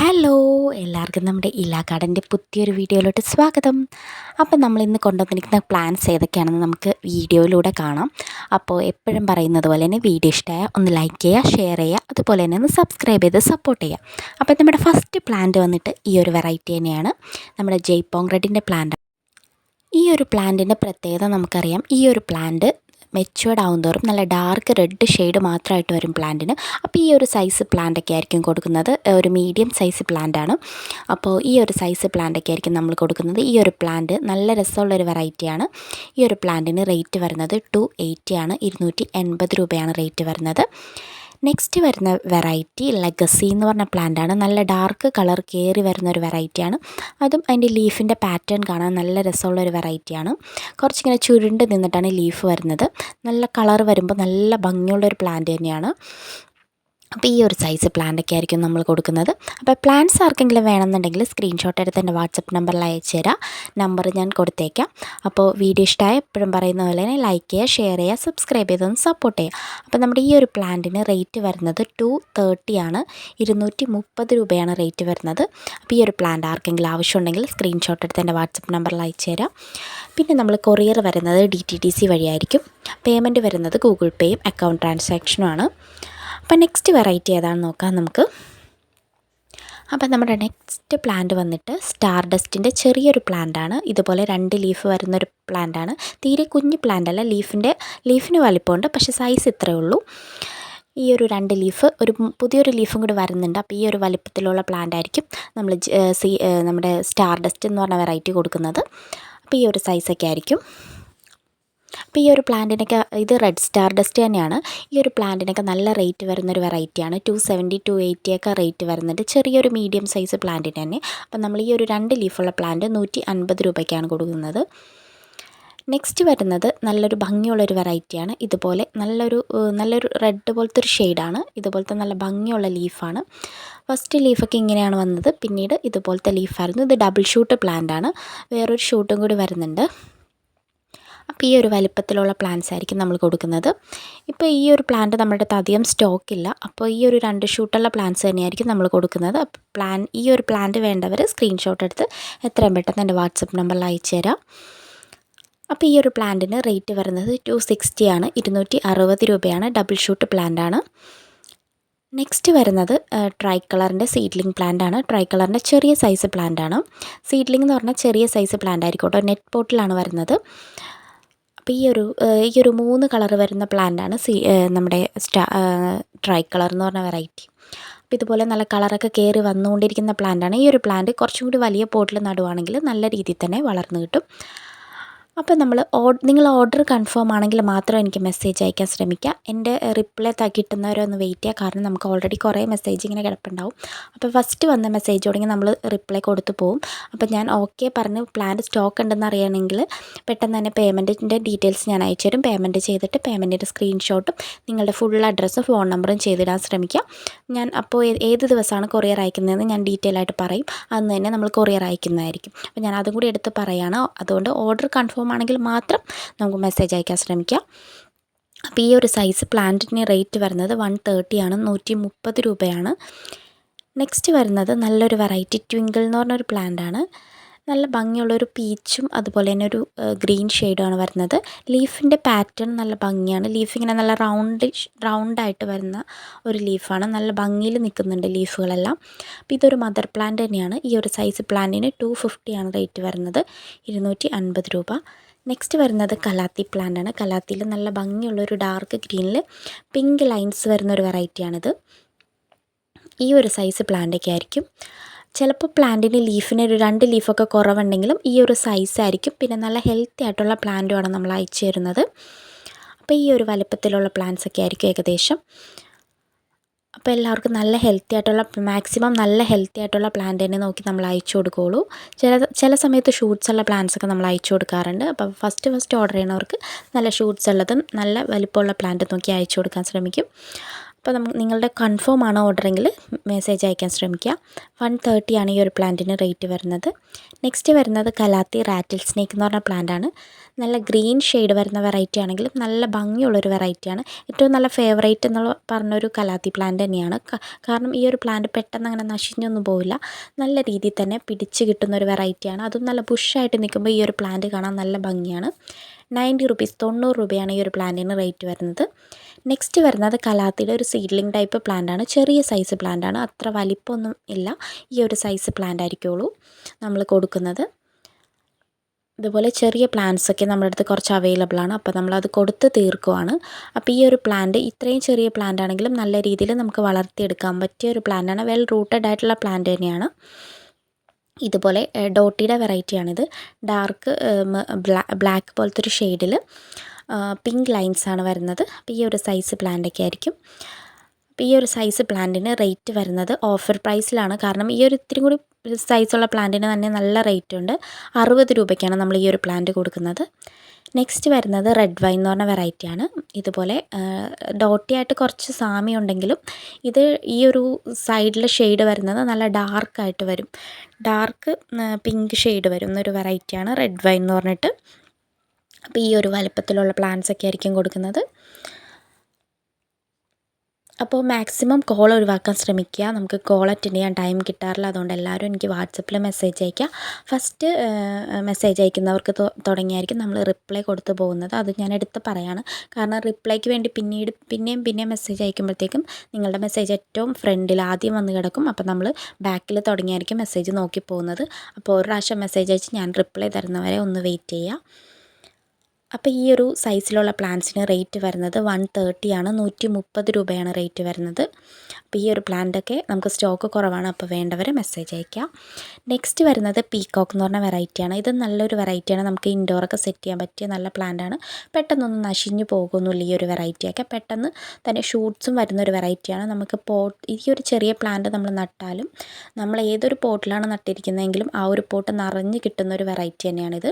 Hello എല്ലാവർക്കും നമ്മുടെ ഇലാ ഗാർഡന്റെ പുതിയൊരു വീഡിയോയിലോട്ട് സ്വാഗതം. അപ്പോൾ നമ്മൾ ഇന്ന് കൊണ്ടുവന്നിരിക്കുന്ന പ്ലാൻസ് ഏതൊക്കെയാണെന്ന് നമുക്ക് വീഡിയോയിലൂടെ കാണാം. അപ്പോൾ എപ്പോഴും പറയുന്നത് പോലെ തന്നെ വീഡിയോ ഇഷ്ടമായ ഒന്ന് ലൈക്ക് ചെയ്യുക ഷെയർ ചെയ്യുക അതുപോലെ തന്നെ ഒന്ന് സബ്സ്ക്രൈബ് ചെയ്ത് സപ്പോർട്ട് ചെയ്യുക. അപ്പോൾ നമ്മുടെ ഫസ്റ്റ് പ്ലാന്റ് വന്നിട്ട് ഈ ഒരു വെറൈറ്റി തന്നെയാണ്. നമ്മുടെ ജയ്പോങ് റെഡിന്റെ പ്ലാന്റ് ഈ ഒരു പ്ലാന്റിന്റെ പ്രത്യേകത നമുക്കറിയാം. ഈ ഒരു പ്ലാന്റ് മെച്ചുവേർഡ് തോറും നല്ല ഡാർക്ക് റെഡ് ഷെയ്ഡ് മാത്രമായിട്ട് വരും പ്ലാന്റിന് അപ്പോൾ ഈ ഒരു സൈസ് പ്ലാന്റൊക്കെ ആയിരിക്കും കൊടുക്കുന്നത്. ഒരു മീഡിയം സൈസ് പ്ലാന്റ് ആണ്. അപ്പോൾ ഈ ഒരു സൈസ് പ്ലാന്റൊക്കെ ആയിരിക്കും നമ്മൾ കൊടുക്കുന്നത്. ഈ ഒരു പ്ലാന്റ് നല്ല രസമുള്ളൊരു വെറൈറ്റിയാണ് ഈ ഒരു പ്ലാന്റിന് റേറ്റ് വരുന്നത് ടു എയ്റ്റി ആണ്. ഇരുന്നൂറ്റി എൺപത് രൂപയാണ് റേറ്റ് വരുന്നത്. നെക്സ്റ്റ് വരുന്ന വെറൈറ്റി ലെഗസി എന്ന് പറഞ്ഞ പ്ലാന്റ് ആണ്. നല്ല ഡാർക്ക് കളർ കയറി വരുന്ന ഒരു വെറൈറ്റിയാണ് അതും അതിന്റെ ലീഫിന്റെ പാറ്റേൺ കാണാൻ നല്ല രസമുള്ള ഒരു വെറൈറ്റിയാണ് കുറച്ചിങ്ങനെ ചുരുണ്ട് നിന്നിട്ടാണ് ലീഫ് വരുന്നത്. നല്ല കളർ വരുമ്പോൾ നല്ല ഭംഗിയുള്ള ഒരു പ്ലാന്റ് തന്നെയാണ്. അപ്പോൾ ഈ ഒരു സൈസ് പ്ലാന്റൊക്കെ ആയിരിക്കും നമ്മൾ കൊടുക്കുന്നത്. അപ്പോൾ പ്ലാന്റ്സ് ആർക്കെങ്കിലും വേണമെന്നുണ്ടെങ്കിൽ സ്ക്രീൻഷോട്ട് എടുത്ത് എന്റെ വാട്സപ്പ് നമ്പറിൽ അയച്ചു തരാം. നമ്പർ ഞാൻ കൊടുത്തേക്കാം. അപ്പോൾ വീഡിയോ ഇഷ്ടമായ എപ്പോഴും പറയുന്ന പോലെ തന്നെ ലൈക്ക് ചെയ്യുക ഷെയർ ചെയ്യുക സബ്സ്ക്രൈബ് ചെയ്തൊന്ന് സപ്പോർട്ട് ചെയ്യുക. അപ്പോൾ നമ്മുടെ ഈ ഒരു പ്ലാന്റിന് റേറ്റ് വരുന്നത് ടു തേർട്ടിയാണ് ഇരുന്നൂറ്റി മുപ്പത് രൂപയാണ് റേറ്റ് വരുന്നത്. അപ്പോൾ ഈ ഒരു പ്ലാന്റ് ആർക്കെങ്കിലും ആവശ്യമുണ്ടെങ്കിൽ സ്ക്രീൻഷോട്ട് എടുത്ത് എന്റെ വാട്സപ്പ് നമ്പറിൽ അയച്ചു തരാം. പിന്നെ നമ്മൾ കൊറിയർ വരുന്നത് ഡി ടി ടി സി വഴിയായിരിക്കും. പേയ്മെന്റ് വരുന്നത് ഗൂഗിൾ പേയും അക്കൗണ്ട് ട്രാൻസാക്ഷനുമാണ് അപ്പോൾ നെക്സ്റ്റ് വെറൈറ്റി ഏതാണെന്ന് നോക്കാം നമുക്ക്. അപ്പോൾ നമ്മുടെ നെക്സ്റ്റ് പ്ലാന്റ് വന്നിട്ട് സ്റ്റാർ ഡസ്റ്റിന്റെ ചെറിയൊരു പ്ലാന്റാണ് ഇതുപോലെ രണ്ട് ലീഫ് വരുന്നൊരു പ്ലാന്റാണ് തീരെ കുഞ്ഞ് പ്ലാന്റ് അല്ല ലീഫിന്റെ ലീഫിന് വലിപ്പമുണ്ട് പക്ഷേ സൈസ് ഇത്രയേ ഉള്ളൂ. ഈ ഒരു രണ്ട് ലീഫ് ഒരു പുതിയൊരു ലീഫും കൂടി വരുന്നുണ്ട്. അപ്പോൾ ഈ ഒരു വലിപ്പത്തിലുള്ള പ്ലാന്റ് ആയിരിക്കും നമ്മൾ നമ്മുടെ സ്റ്റാർ ഡസ്റ്റ് എന്ന് പറഞ്ഞ വെറൈറ്റി കൊടുക്കുന്നത്. അപ്പോൾ ഈ ഒരു സൈസൊക്കെ ആയിരിക്കും. അപ്പോൾ ഈ ഒരു പ്ലാന്റിനൊക്കെ ഇത് റെഡ് സ്റ്റാർ ഡസ്റ്റ് തന്നെയാണ്. ഈ ഒരു പ്ലാന്റിനൊക്കെ നല്ല റേറ്റ് വരുന്നൊരു വെറൈറ്റിയാണ്. ടു സെവന്റി ടു എയ്റ്റി ഒക്കെ റേറ്റ് വരുന്നുണ്ട്. ചെറിയൊരു മീഡിയം സൈസ് പ്ലാന്റിന് തന്നെ. അപ്പോൾ നമ്മൾ ഈ ഒരു രണ്ട് ലീഫുള്ള പ്ലാന്റ് നൂറ്റി അൻപത് രൂപയ്ക്കാണ് കൊടുക്കുന്നത്. നെക്സ്റ്റ് വരുന്നത് നല്ലൊരു ഭംഗിയുള്ളൊരു വെറൈറ്റിയാണ്. ഇതുപോലെ നല്ലൊരു നല്ലൊരു റെഡ് പോലത്തെ ഒരു ഷെയ്ഡാണ്. ഇതുപോലത്തെ നല്ല ഭംഗിയുള്ള ലീഫാണ്. ഫസ്റ്റ് ലീഫൊക്കെ ഇങ്ങനെയാണ് വന്നത്. പിന്നീട് ഇതുപോലത്തെ ലീഫായിരുന്നു. ഇത് ഡബിൾ ഷൂട്ട് പ്ലാന്റ് ആണ് വേറൊരു ഷൂട്ടും കൂടി വരുന്നുണ്ട്. അപ്പോൾ ഈ ഒരു വലിപ്പത്തിലുള്ള പ്ലാന്റ്സ് ആയിരിക്കും നമ്മൾ കൊടുക്കുന്നത്. ഇപ്പോൾ ഈ ഒരു പ്ലാന്റ് നമ്മുടെ അടുത്ത് അധികം സ്റ്റോക്കില്ല അപ്പോൾ ഈ ഒരു രണ്ട് ഷൂട്ടുള്ള പ്ലാന്റ്സ് തന്നെയായിരിക്കും നമ്മൾ കൊടുക്കുന്നത്. പ്ലാൻ ഈ ഒരു പ്ലാന്റ് വേണ്ടവർ സ്ക്രീൻഷോട്ട് എടുത്ത് എത്രയും പെട്ടെന്ന് എന്റെ വാട്സപ്പ് നമ്പറിൽ അയച്ചു തരാം. അപ്പോൾ ഈ ഒരു പ്ലാന്റിന് റേറ്റ് വരുന്നത് ടു സിക്സ്റ്റി ആണ്. ഇരുന്നൂറ്റി അറുപത് രൂപയാണ് ഡബിൾ ഷൂട്ട് പ്ലാന്റ് ആണ്. നെക്സ്റ്റ് വരുന്നത് ട്രൈ കളറിന്റെ സീഡ്ലിംഗ് പ്ലാന്റ് ആണ്. ട്രൈ കളറിന്റെ ചെറിയ സൈസ് പ്ലാന്റ് ആണ്. സീഡ്ലിംഗ് എന്ന് പറഞ്ഞാൽ ചെറിയ സൈസ് പ്ലാന്റ് ആയിരിക്കും കേട്ടോ. നെറ്റ് പോട്ടിലാണ് വരുന്നത്. അപ്പോൾ ഈ ഒരു ഈ ഒരു മൂന്ന് കളർ വരുന്ന പ്ലാന്റാണ് സി നമ്മുടെ സ്റ്റാ ട്രൈ കളർ എന്ന് പറഞ്ഞ വെറൈറ്റി അപ്പോൾ ഇതുപോലെ നല്ല കളറൊക്കെ കയറി വന്നുകൊണ്ടിരിക്കുന്ന പ്ലാന്റാണ് ഈ ഒരു പ്ലാന്റ് കുറച്ചും കൂടി വലിയ പോട്ടിൽ നടുവാണെങ്കിൽ നല്ല രീതിയിൽ തന്നെ വളർന്നു കിട്ടും. അപ്പോൾ നമ്മൾ നിങ്ങൾ ഓർഡർ കൺഫേം ആണെങ്കിൽ മാത്രം എനിക്ക് മെസ്സേജ് അയക്കാൻ ശ്രമിക്കുക എന്റെ റിപ്ലൈ കിട്ടുന്നവരെ ഒന്ന് വെയിറ്റ് ചെയ്യുക കാരണം നമുക്ക് ഓൾറെഡി കുറേ മെസ്സേജ് ഇങ്ങനെ കിടപ്പുണ്ടാവും. അപ്പോൾ ഫസ്റ്റ് വന്ന മെസ്സേജ് തുടങ്ങി നമ്മൾ റിപ്ലൈ കൊടുത്തു പോകും അപ്പോൾ ഞാൻ ഓക്കെ പറഞ്ഞ് പ്ലാൻ സ്റ്റോക്ക് ഉണ്ടെന്ന് അറിയണമെങ്കിൽ പെട്ടെന്ന് തന്നെ പേയ്മെന്റിന്റെ ഡീറ്റെയിൽസ് ഞാൻ അയച്ചു തരും. പേയ്മെന്റ് ചെയ്തിട്ട് പേയ്മെന്റിന്റെ സ്ക്രീൻഷോട്ടും നിങ്ങളുടെ ഫുൾ അഡ്രസ്സും ഫോൺ നമ്പറും ചെയ്തിടാൻ ശ്രമിക്കുക ഞാൻ അപ്പോൾ ഏത് ദിവസമാണ് കൊറിയർ അയക്കുന്നതെന്ന് ഞാൻ ഡീറ്റെയിൽ ആയിട്ട് പറയും. അന്ന് തന്നെ നമ്മൾ കൊറിയർ അയക്കുന്നതായിരിക്കും. അപ്പോൾ ഞാൻ അതും കൂടി എടുത്ത് പറയുകയാണ് അതുകൊണ്ട് ഓർഡർ കൺഫേം ആണെങ്കിൽ മാത്രം നമുക്ക് മെസ്സേജ് അയക്കാൻ ശ്രമിക്കാം. അപ്പോൾ ഈ ഒരു സൈസ് പ്ലാന്റിന് റേറ്റ് വരുന്നത് വൺ തേർട്ടിയാണ് നൂറ്റി മുപ്പത് രൂപയാണ്. നെക്സ്റ്റ് വരുന്നത് നല്ലൊരു വെറൈറ്റി ട്വിങ്കിൾ എന്ന് പറഞ്ഞൊരു പ്ലാന്റാണ് നല്ല ഭംഗിയുള്ളൊരു പീച്ചും അതുപോലെ തന്നെ ഒരു ഗ്രീൻ ഷെയ്ഡുമാണ് വരുന്നത്. ലീഫിന്റെ പാറ്റേൺ നല്ല ഭംഗിയാണ്. ലീഫ് ഇങ്ങനെ നല്ല റൗണ്ട് റൗണ്ടായിട്ട് വരുന്ന ഒരു ലീഫാണ് നല്ല ഭംഗിയിൽ നിൽക്കുന്നുണ്ട് ലീഫുകളെല്ലാം അപ്പോൾ ഇതൊരു മദർ പ്ലാന്റ് തന്നെയാണ്. ഈ ഒരു സൈസ് പ്ലാന്റിന് ടു ഫിഫ്റ്റിയാണ് റേറ്റ് വരുന്നത്. ഇരുന്നൂറ്റി അൻപത് രൂപ. നെക്സ്റ്റ് വരുന്നത് കലാത്തി പ്ലാന്റ് ആണ്. കലാത്തിയിൽ നല്ല ഭംഗിയുള്ളൊരു ഡാർക്ക് ഗ്രീനിൽ പിങ്ക് ലൈൻസ് വരുന്ന ഒരു വെറൈറ്റിയാണിത് ഈ ഒരു സൈസ് പ്ലാന്റൊക്കെ ആയിരിക്കും ചിലപ്പോൾ പ്ലാന്റിന് ലീഫിന് ഒരു രണ്ട് ലീഫൊക്കെ കുറവുണ്ടെങ്കിലും ഈ ഒരു സൈസായിരിക്കും പിന്നെ നല്ല ഹെൽത്തി ആയിട്ടുള്ള പ്ലാന്റുമാണ് നമ്മൾ അയച്ചു തരുന്നത്. അപ്പോൾ ഈ ഒരു വലുപ്പത്തിലുള്ള പ്ലാന്റ്സ് ഒക്കെ ആയിരിക്കും ഏകദേശം. അപ്പോൾ എല്ലാവർക്കും നല്ല ഹെൽത്തി ആയിട്ടുള്ള മാക്സിമം നല്ല ഹെൽത്തി ആയിട്ടുള്ള പ്ലാന്റ് തന്നെ നോക്കി നമ്മൾ അയച്ചു കൊടുക്കുകയുള്ളൂ ചില ചില സമയത്ത് ഷൂട്ട്സ് ഉള്ള പ്ലാന്റ്സ് ഒക്കെ നമ്മൾ അയച്ചു കൊടുക്കാറുണ്ട്. അപ്പോൾ ഫസ്റ്റ് ഫസ്റ്റ് ഓർഡർ ചെയ്യുന്നവർക്ക് നല്ല ഷൂട്ട്സ് ഉള്ളതും നല്ല വലിപ്പമുള്ള പ്ലാന്റ് നോക്കി അയച്ചു കൊടുക്കാൻ ശ്രമിക്കും. അപ്പോൾ നമുക്ക് നിങ്ങളുടെ കൺഫേം ആണ് ഓർഡറെങ്കിൽ മെസ്സേജ് അയക്കാൻ ശ്രമിക്കുക. വൺ തേർട്ടിയാണ് ഈ ഒരു പ്ലാന്റിന് റേറ്റ് വരുന്നത്. നെക്സ്റ്റ് വരുന്നത് കലാത്തി റാറ്റിൽ സ്നേക്ക് എന്ന് പറഞ്ഞ പ്ലാന്റാണ് നല്ല ഗ്രീൻ ഷെയ്ഡ് വരുന്ന വെറൈറ്റി ആണെങ്കിലും നല്ല ഭംഗിയുള്ളൊരു വെറൈറ്റിയാണ് ഏറ്റവും നല്ല ഫേവറേറ്റ് എന്നുള്ള പറഞ്ഞൊരു കലാത്തി പ്ലാന്റ് തന്നെയാണ്. കാരണം ഈ ഒരു പ്ലാന്റ് പെട്ടെന്ന് അങ്ങനെ നശിഞ്ഞൊന്നും പോവില്ല. നല്ല രീതിയിൽ തന്നെ പിടിച്ച് കിട്ടുന്ന ഒരു വെറൈറ്റിയാണ് അതും നല്ല ബുഷായിട്ട് നിൽക്കുമ്പോൾ ഈ ഒരു പ്ലാന്റ് കാണാൻ നല്ല ഭംഗിയാണ്. നയന്റി റുപ്പീസ് തൊണ്ണൂറ് രൂപയാണ് ഈ ഒരു പ്ലാന്റിന് റേറ്റ് വരുന്നത്. നെക്സ്റ്റ് വരുന്നത് കലാത്തിയുടെ ഒരു സീഡ്ലിംഗ് ടൈപ്പ് പ്ലാന്റ് ആണ് ചെറിയ സൈസ് പ്ലാന്റ് ആണ് അത്ര വലിപ്പമൊന്നും ഇല്ല. ഈ ഒരു സൈസ് പ്ലാന്റ് ആയിരിക്കുള്ളൂ നമ്മൾ കൊടുക്കുന്നത്. ഇതുപോലെ ചെറിയ പ്ലാന്റ്സ് ഒക്കെ നമ്മുടെ അടുത്ത് കുറച്ച് അവൈലബിൾ ആണ്. അപ്പോൾ നമ്മളത് കൊടുത്ത് തീർക്കുവാണ്. അപ്പോൾ ഈ ഒരു പ്ലാന്റ് ഇത്രയും ചെറിയ പ്ലാന്റ് ആണെങ്കിലും നല്ല രീതിയിൽ നമുക്ക് വളർത്തിയെടുക്കാൻ പറ്റിയ ഒരു പ്ലാന്റ് ആണ് വെൽ റൂട്ടഡ് ആയിട്ടുള്ള പ്ലാന്റ് തന്നെയാണ്. ഇതുപോലെ ഡോട്ടിയുടെ വെറൈറ്റിയാണിത്. ഡാർക്ക് ബ്ലാക്ക് പോലത്തെ ഒരു ഷെയ്ഡിൽ പിങ്ക് ലൈൻസാണ് വരുന്നത്. അപ്പോൾ ഈ ഒരു സൈസ് പ്ലാന്റൊക്കെ ആയിരിക്കും. അപ്പോൾ ഈ ഒരു സൈസ് പ്ലാന്റിന് റേറ്റ് വരുന്നത് ഓഫർ പ്രൈസിലാണ്. കാരണം ഈ ഒരു ഇത്തിരി കൂടി സൈസുള്ള പ്ലാന്റിന് തന്നെ നല്ല റേറ്റ് ഉണ്ട് അറുപത് രൂപയ്ക്കാണ് നമ്മൾ ഈ ഒരു പ്ലാന്റ് കൊടുക്കുന്നത്. നെക്സ്റ്റ് വരുന്നത് റെഡ് വൈൻ എന്ന് പറഞ്ഞ വെറൈറ്റിയാണ് ഇതുപോലെ ഡോട്ടിയായിട്ട് കുറച്ച് സാമ്യം ഉണ്ടെങ്കിലും ഇത് ഈ ഒരു സൈഡിൽ ഷെയ്ഡ് വരുന്നത് നല്ല ഡാർക്കായിട്ട് വരും. ഡാർക്ക് പിങ്ക് ഷെയ്ഡ് വരുന്ന ഒരു വെറൈറ്റിയാണ് റെഡ് വൈൻ എന്ന് പറഞ്ഞിട്ട്. അപ്പോൾ ഈ ഒരു വലുപ്പത്തിലുള്ള പ്ലാന്റ്സ് ഒക്കെ ആയിരിക്കും കൊടുക്കുന്നത്. അപ്പോൾ മാക്സിമം കോൾ ഒഴിവാക്കാൻ ശ്രമിക്കുക. നമുക്ക് കോൾ അറ്റൻഡ് ചെയ്യാൻ ടൈം കിട്ടാറില്ല. അതുകൊണ്ട് എല്ലാവരും എനിക്ക് വാട്സപ്പിൽ മെസ്സേജ് അയക്കുക ഫസ്റ്റ് മെസ്സേജ് അയക്കുന്നവർക്ക് തുടങ്ങിയായിരിക്കും നമ്മൾ റിപ്ലൈ കൊടുത്തു പോകുന്നത്. അത് ഞാൻ എടുത്ത് പറയാണ്. കാരണം റിപ്ലൈക്ക് വേണ്ടി പിന്നീട് പിന്നെയും പിന്നെയും മെസ്സേജ് അയക്കുമ്പോഴത്തേക്കും നിങ്ങളുടെ മെസ്സേജ് ഏറ്റവും ഫ്രണ്ടിൽ ആദ്യം വന്ന് കിടക്കും. അപ്പോൾ നമ്മൾ ബാക്കിൽ തുടങ്ങിയായിരിക്കും മെസ്സേജ് നോക്കി പോകുന്നത്. അപ്പോൾ ഒരു പ്രാവശ്യം മെസ്സേജ് അയച്ച് ഞാൻ റിപ്ലൈ തരുന്നവരെ ഒന്ന് വെയിറ്റ് ചെയ്യുക. അപ്പോൾ ഈ ഒരു സൈസിലുള്ള പ്ലാന്റ്സിന് റേറ്റ് വരുന്നത് വൺ തേർട്ടിയാണ് നൂറ്റി മുപ്പത് രൂപയാണ് റേറ്റ് വരുന്നത്. അപ്പോൾ ഈ ഒരു പ്ലാന്റൊക്കെ നമുക്ക് സ്റ്റോക്ക് കുറവാണ് അപ്പോൾ വേണ്ടവർ മെസ്സേജ് അയക്കാം. നെക്സ്റ്റ് വരുന്നത് പീക്കോക്ക് എന്ന് പറഞ്ഞ വെറൈറ്റിയാണ് ഇത് നല്ലൊരു വെറൈറ്റിയാണ് നമുക്ക് ഇൻഡോറൊക്കെ സെറ്റ് ചെയ്യാൻ പറ്റിയ നല്ല പ്ലാന്റാണ് പെട്ടെന്നൊന്നും നശിഞ്ഞു പോകുന്നില്ല ഈ ഒരു വെറൈറ്റിയൊക്കെ പെട്ടെന്ന് തന്നെ ഷൂട്ട്സും വരുന്ന ഒരു വെറൈറ്റിയാണ് നമുക്ക് പോട്ട് ഈ ഒരു ചെറിയ പ്ലാന്റ് നമ്മൾ നട്ടാലും നമ്മൾ ഏതൊരു പോട്ടിലാണ് നട്ടിരിക്കുന്നതെങ്കിലും ആ ഒരു പോട്ട് നിറഞ്ഞ് കിട്ടുന്ന ഒരു വെറൈറ്റി തന്നെയാണിത്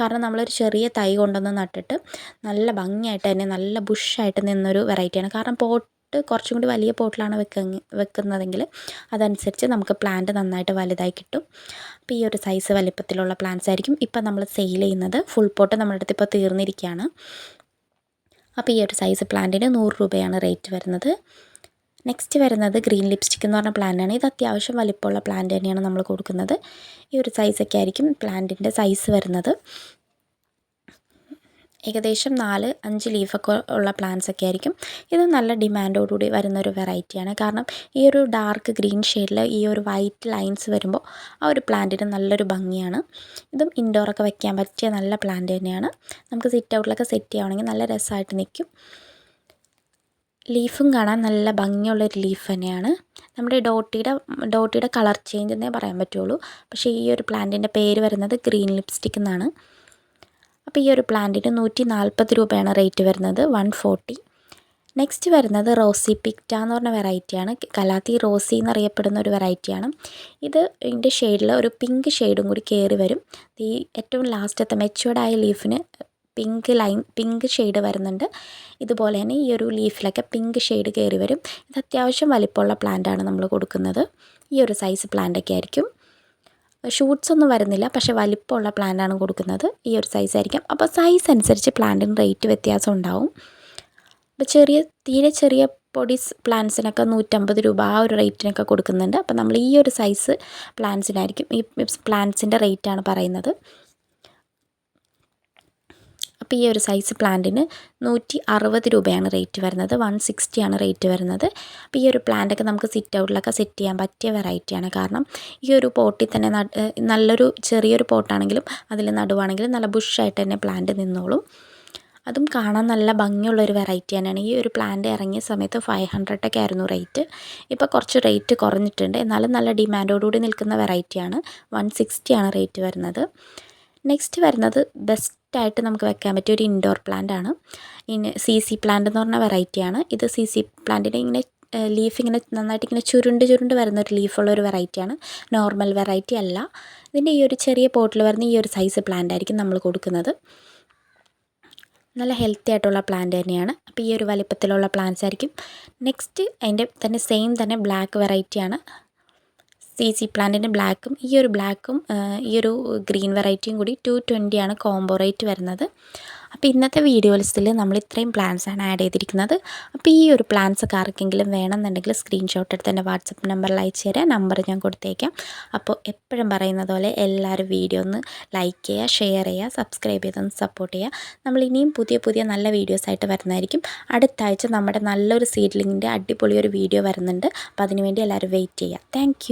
കാരണം നമ്മളൊരു ചെറിയ തൈ കൊണ്ടുവന്ന് നട്ടിട്ട് നല്ല ഭംഗിയായിട്ട് തന്നെ നല്ല ബുഷായിട്ട് നിന്നൊരു വെറൈറ്റിയാണ് കാരണം പോട്ട് കുറച്ചും കൂടി വലിയ പോട്ടിലാണ് വെക്ക വെക്കുന്നതെങ്കിൽ അതനുസരിച്ച് നമുക്ക് പ്ലാന്റ് നന്നായിട്ട് വലുതായി കിട്ടും. അപ്പോൾ ഈ ഒരു സൈസ് വലിപ്പത്തിലുള്ള പ്ലാന്റ്സ് ആയിരിക്കും. ഇപ്പം നമ്മൾ സെയിൽ ചെയ്യുന്നത്. ഫുൾ പോട്ട് നമ്മുടെ അടുത്ത് ഇപ്പോൾ തീർന്നിരിക്കുകയാണ്. അപ്പോൾ ഈ ഒരു സൈസ് പ്ലാന്റിന് നൂറ് രൂപയാണ് റേറ്റ് വരുന്നത്. നെക്സ്റ്റ് വരുന്നത് ഗ്രീൻ ലിപ്സ്റ്റിക് എന്ന് പറഞ്ഞ പ്ലാന്റാണ് ഇത് അത്യാവശ്യം വലിപ്പമുള്ള പ്ലാന്റ് തന്നെയാണ് നമ്മൾ കൊടുക്കുന്നത്. ഈ ഒരു സൈസൊക്കെ ആയിരിക്കും പ്ലാന്റിന്റെ സൈസ് വരുന്നത്. ഏകദേശം നാല് അഞ്ച് ലീഫൊക്കെ ഉള്ള പ്ലാന്റ്സ് ഒക്കെ ആയിരിക്കും. ഇത് നല്ല ഡിമാൻഡോടുകൂടി വരുന്ന ഒരു വെറൈറ്റിയാണ് കാരണം ഈ ഒരു ഡാർക്ക് ഗ്രീൻ ഷെയ്ഡിൽ ഈ ഒരു വൈറ്റ് ലൈൻസ് വരുമ്പോൾ ആ ഒരു പ്ലാന്റിന് നല്ലൊരു ഭംഗിയാണ്. ഇതും ഇൻഡോറൊക്കെ വയ്ക്കാൻ പറ്റിയ നല്ല പ്ലാന്റ് തന്നെയാണ്. നമുക്ക് സിറ്റ് ഔട്ടിലൊക്കെ സെറ്റ് ചെയ്യുകയാണെങ്കിൽ നല്ല രസമായിട്ട് നിൽക്കും ലീഫും കാണാൻ നല്ല ഭംഗിയുള്ള ഒരു ലീഫ് തന്നെയാണ്. നമ്മുടെ ഡോട്ടിയുടെ ഡോട്ടിയുടെ കളർ ചേഞ്ച് എന്നേ പറയാൻ പറ്റുള്ളൂ. പക്ഷേ ഈ ഒരു പ്ലാന്റിന്റെ പേര് വരുന്നത് ഗ്രീൻ ലിപ്സ്റ്റിക് എന്നാണ്. അപ്പോൾ ഈ ഒരു പ്ലാന്റിന് നൂറ്റി നാൽപ്പത് രൂപയാണ് റേറ്റ് വരുന്നത് വൺ ഫോർട്ടി നെക്സ്റ്റ് വരുന്നത് റോസി പിക്റ്റ എന്ന് പറഞ്ഞ വെറൈറ്റിയാണ് കലാത്തി റോസി എന്നറിയപ്പെടുന്ന ഒരു വെറൈറ്റിയാണ് ഇത് ഇതിന്റെ ഷെയ്ഡിൽ ഒരു പിങ്ക് ഷെയ്ഡും കൂടി കയറി വരും. ഈ ഏറ്റവും ലാസ്റ്റത്തെ മെച്ചുവേർഡായ ലീഫിന് പിങ്ക് ലൈൻ പിങ്ക് ഷെയ്ഡ് വരുന്നുണ്ട്. ഇതുപോലെ തന്നെ ഈ ഒരു ലീഫിലൊക്കെ പിങ്ക് ഷെയ്ഡ് കയറി വരും. ഇത് അത്യാവശ്യം വലിപ്പമുള്ള പ്ലാന്റാണ് നമ്മൾ കൊടുക്കുന്നത്. ഈ ഒരു സൈസ് പ്ലാന്റൊക്കെ ആയിരിക്കും. ഷൂട്ട്സ് ഒന്നും വരുന്നില്ല. പക്ഷേ വലിപ്പമുള്ള പ്ലാന്റാണ് കൊടുക്കുന്നത്. ഈ ഒരു സൈസ് ആയിരിക്കും. അപ്പോൾ സൈസ് അനുസരിച്ച് പ്ലാന്റിന് റേറ്റ് വ്യത്യാസം ഉണ്ടാവും. അപ്പോൾ ചെറിയ തീരെ ചെറിയ പൊടി പ്ലാന്റ്സിനൊക്കെ നൂറ്റമ്പത് രൂപ ആ ഒരു റേറ്റിനൊക്കെ കൊടുക്കുന്നുണ്ട്. അപ്പോൾ നമ്മൾ ഈ ഒരു സൈസ് പ്ലാന്റ്സിനായിരിക്കും ഈ പ്ലാന്റ്സിന്റെ റേറ്റാണ് പറയുന്നത്. അപ്പോൾ ഈ ഒരു സൈസ് പ്ലാന്റിന് നൂറ്റി അറുപത് രൂപയാണ് റേറ്റ് വരുന്നത്. വൺ സിക്സ്റ്റിയാണ് റേറ്റ് വരുന്നത്. അപ്പോൾ ഈ ഒരു പ്ലാന്റൊക്കെ നമുക്ക് സിറ്റ് ഔട്ടിലൊക്കെ സെറ്റ് ചെയ്യാൻ പറ്റിയ വെറൈറ്റിയാണ് കാരണം ഈ ഒരു പോട്ടിൽ തന്നെ നല്ലൊരു ചെറിയൊരു പോട്ടാണെങ്കിലും അതിൽ നടുവാണെങ്കിലും നല്ല ബുഷായിട്ട് തന്നെ പ്ലാന്റ് നിന്നോളും. അതും കാണാൻ നല്ല ഭംഗിയുള്ളൊരു വെറൈറ്റി തന്നെയാണ്. ഈ ഒരു പ്ലാന്റ് ഇറങ്ങിയ സമയത്ത് ഫൈവ് ഹൺഡ്രഡൊക്കെ ആയിരുന്നു റേറ്റ് ഇപ്പോൾ കുറച്ച് റേറ്റ് കുറഞ്ഞിട്ടുണ്ട്. എന്നാലും നല്ല ഡിമാൻഡോടുകൂടി നിൽക്കുന്ന വെറൈറ്റിയാണ് വൺ സിക്സ്റ്റിയാണ് റേറ്റ് വരുന്നത്. നെക്സ്റ്റ് വരുന്നത് ബെസ്റ്റായിട്ട് നമുക്ക് വെക്കാൻ പറ്റിയ ഒരു ഇൻഡോർ പ്ലാന്റ് ആണ്. ഇനി സി സി പ്ലാന്റ് എന്ന് പറഞ്ഞ വെറൈറ്റിയാണ് ഇത് സി സി പ്ലാന്റിന്റെ ഇങ്ങനെ ലീഫ് ഇങ്ങനെ നന്നായിട്ട് ഇങ്ങനെ ചുരുണ്ട് ചുരുണ്ട് വരുന്ന ഒരു ലീഫുള്ള ഒരു വെറൈറ്റിയാണ് നോർമൽ വെറൈറ്റി അല്ല. ഇതിന്റെ ഈ ഒരു ചെറിയ പോട്ടിൽ വരുന്ന ഈ ഒരു സൈസ് പ്ലാന്റ് ആയിരിക്കും നമ്മൾ കൊടുക്കുന്നത്. നല്ല ഹെൽത്തി ആയിട്ടുള്ള പ്ലാന്റ് തന്നെയാണ്. അപ്പോൾ ഈ ഒരു വലിപ്പത്തിലുള്ള പ്ലാന്റ്സ് ആയിരിക്കും. നെക്സ്റ്റ് അതിന്റെ തന്നെ സെയിം തന്നെ ബ്ലാക്ക് വെറൈറ്റിയാണ് സി സി പ്ലാന്റിന്റെ ബ്ലാക്കും ഈ ഒരു ബ്ലാക്കും ഈ ഒരു ഗ്രീൻ വെറൈറ്റിയും കൂടി ടു ട്വന്റിയാണ് കോംബോ റേറ്റ് വരുന്നത്. അപ്പോൾ ഇന്നത്തെ വീഡിയോ ലിസ്റ്റിൽ നമ്മൾ ഇത്രയും പ്ലാൻസ് ആണ് ആഡ് ചെയ്തിരിക്കുന്നത്. അപ്പോൾ ഈ ഒരു പ്ലാൻസ് ഒക്കെ ആർക്കെങ്കിലും വേണമെന്നുണ്ടെങ്കിൽ സ്ക്രീൻഷോട്ട് എടുത്ത് എന്റെ വാട്സപ്പ് നമ്പറിൽ അയച്ചു തരാം. നമ്പർ ഞാൻ കൊടുത്തേക്കാം. അപ്പോൾ എപ്പോഴും പറയുന്നത് പോലെ എല്ലാവരും വീഡിയോ ഒന്ന് ലൈക്ക് ചെയ്യുക ഷെയർ ചെയ്യുക സബ്സ്ക്രൈബ് ചെയ്തൊന്ന് സപ്പോർട്ട് ചെയ്യുക. നമ്മൾ ഇനിയും പുതിയ പുതിയ നല്ല വീഡിയോസായിട്ട് വരുന്നതായിരിക്കും. അടുത്ത ആഴ്ച നമ്മുടെ നല്ലൊരു സീഡ്ലിങ്ങിന്റെ അടിപൊളി ഒരു വീഡിയോ വരുന്നുണ്ട്. അപ്പോൾ അതിനുവേണ്ടി എല്ലാവരും വെയിറ്റ് ചെയ്യുക. താങ്ക്